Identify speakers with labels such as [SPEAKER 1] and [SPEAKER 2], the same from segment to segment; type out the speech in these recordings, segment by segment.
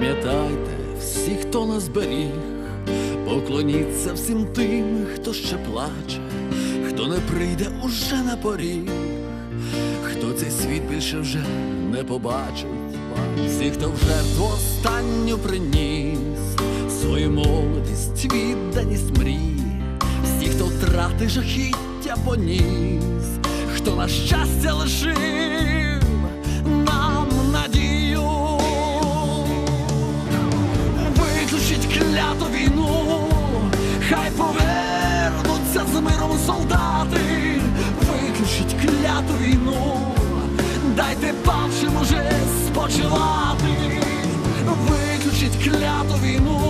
[SPEAKER 1] Пам'ятайте, всі, хто нас беріг, поклоніться всім тим, хто ще плаче, хто не прийде уже на поріг, хто цей світ більше вже не побачить, всі, хто в жертву останню приніс свою молодість, відданість мрії, всі, хто втрати жахіття поніс, хто на щастя лишив повернуться з миром солдати, виключіть кляту війну, дайте павшим уже спочивати, виключіть кляту війну,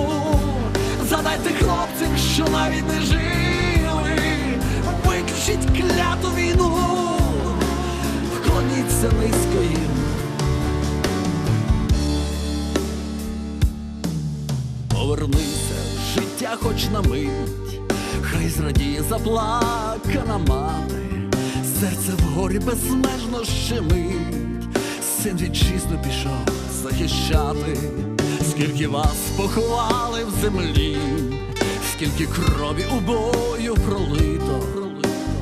[SPEAKER 1] задайте хлопцям, що навіть не жили, виключіть кляту війну, вклоніться низько їм. Повернися життя хоч на мить, хай зрадіє заплакана мати, серце вгорі безмежно щемить, син вітчизну пішов захищати, скільки вас поховали в землі, скільки крові у бою пролито,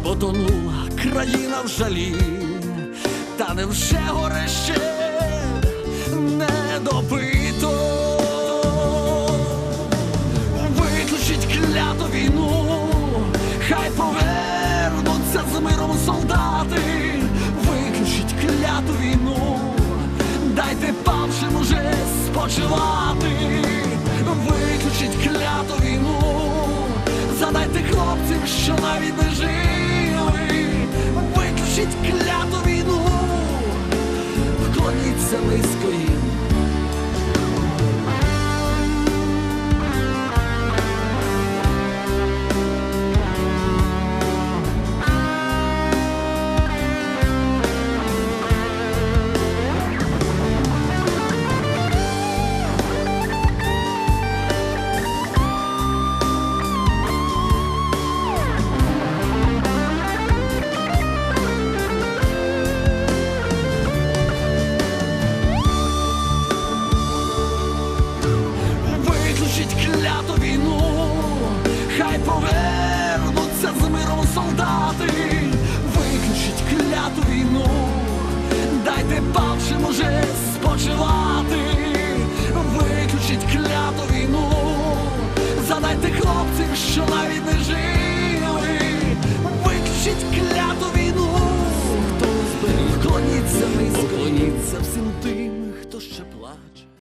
[SPEAKER 1] потонула країна в жалі, та невже горе ще не допито. Кляту війну, дайте павшим уже спочивати, виключить кляту війну, задайте хлопцям, що навіть не жили, виключіть кляту війну, вклоніться низько закінчить кляту війну, хай повернуться з миром солдати, виключить кляту війну, дайте павшим уже спочивати, виключить кляту війну, задайте хлопців, що навіть не